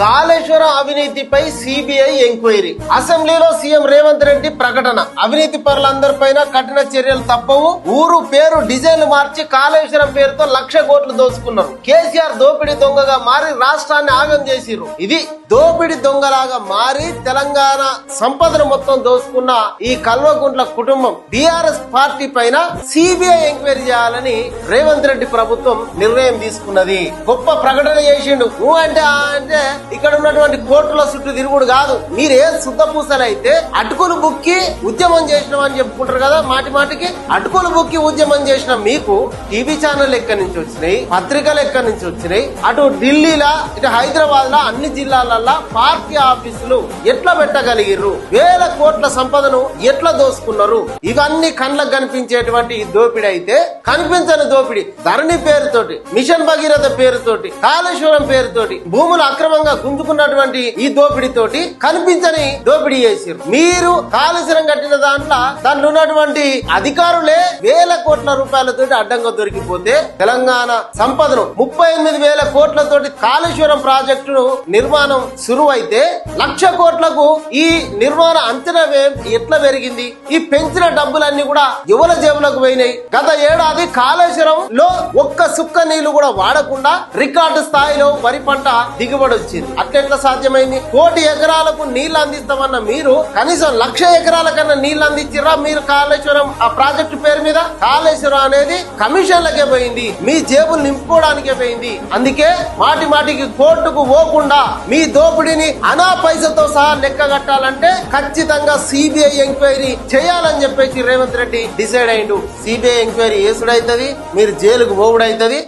కాళేశ్వరం అవినీతిపై CBI enquiry. అసెంబ్లీలో CM Revanth Reddy ప్రకటన. అవినీతి పరులందరిపైన కఠిన చర్యలు తప్పవు. ఊరు పేరు డిజైన్ మార్చి కాళేశ్వరం పేరుతో లక్ష కోట్లు దోచుకున్నారు. కేసీఆర్ దోపిడీ దొంగగా మారి రాష్ట్రాన్ని ఆగం చేసిరు ఇది దోపిడీ దొంగలాగా మారి తెలంగాణ సంపదను మొత్తం దోచుకున్న ఈ కల్వకుంట్ల కుటుంబం. బీఆర్ఎస్ పార్టీ పైన సిబిఐ ఎంక్వైరీ చేయాలని రేవంత్ రెడ్డి ప్రభుత్వం నిర్ణయం తీసుకున్నది. గొప్ప ప్రకటన చేసిండు. నువ్వు అంటే అంటే ఇక్కడ ఉన్నటువంటి కోర్టుల చుట్టూ తిరుగుడు కాదు. మీరే శుద్ధ పూసలైతే అటుకులు బుక్కి ఉద్యమం చేసినాం అని చెప్పుకుంటారు కదా మాటి మాటికి అటుకులు బుక్కి ఉద్యమం చేసిన మీకు టీవీ ఛానల్ ఎక్కడి నుంచి వచ్చినాయి పత్రికలు ఎక్కడి నుంచి వచ్చినాయి అటు ఢిల్లీలా ఇటు హైదరాబాద్ లా అన్ని జిల్లాలల్లా పార్టీ ఆఫీసులు ఎట్లా పెట్టగలిగిర్రు? వేల కోట్ల సంపదను ఎట్లా దోసుకున్నారు? ఇవన్నీ కండ్లకు కనిపించేటువంటి ఈ దోపిడీ అయితే కనిపించని దోపిడీ. ధరణి పేరుతోటి మిషన్ భగీరథ పేరుతోటి కాళేశ్వరం పేరుతోటి భూములు అక్రమంగా గుంజుకున్నటువంటి ఈ దోపిడీ తోటి కనిపించని దోపిడీ చేసిర్రు. మీరు కాళేశ్వరం కట్టిన దాంట్లో దాంట్లో ఉన్నటువంటి అధికారులే వేల కోట్ల రూపాయలతోటి అడ్డంగా దొరికిపోతే తెలంగాణ సంపదను ముప్పై ఎనిమిది వేల కోట్లతోటి కాళేశ్వరం ప్రాజెక్టును నిర్మాణం సురువైతే లక్ష కోట్లకు ఈ నిర్మాణ అంచనా వ్యయం ఎట్లా పెరిగింది? ఈ పెంచిన డబ్బులన్నీ కూడా యువల జేబులకు పోయినాయి? గత ఏడాది కాళేశ్వరం లో ఒక్క సుక్క నీళ్ళు కూడా వాడకుండా రికార్డు స్థాయిలో వరి పంట దిగుబడి వచ్చింది. అట్లెట్లా సాధ్యమైంది? కోటి ఎకరాలకు నీళ్ళు అందిస్తామన్న మీరు కనీసం లక్ష ఎకరాల కన్నా నీళ్ళు అందించిరా మీరు కాళేశ్వరం? ఆ ప్రాజెక్టు పేరు మీద కాళేశ్వరం అనేది కమిషన్లకే పోయింది మీ జేబులు నింపుకోవడానికే పోయింది. అందుకే మాటి మాటికి కోర్టుకు పోకుండా మీ దోపిడీని అనా పైసతో సహా లెక్క కట్టాలంటే ఖచ్చితంగా సిబిఐ ఎంక్వైరీ చేయాలని చెప్పేసి రేవంత్ రెడ్డి డిసైడ్ అయిండు. సిబిఐ ఎంక్వైరీ ఏసుడైతుంది మీరు జైలుకు పోవుడైతుంది.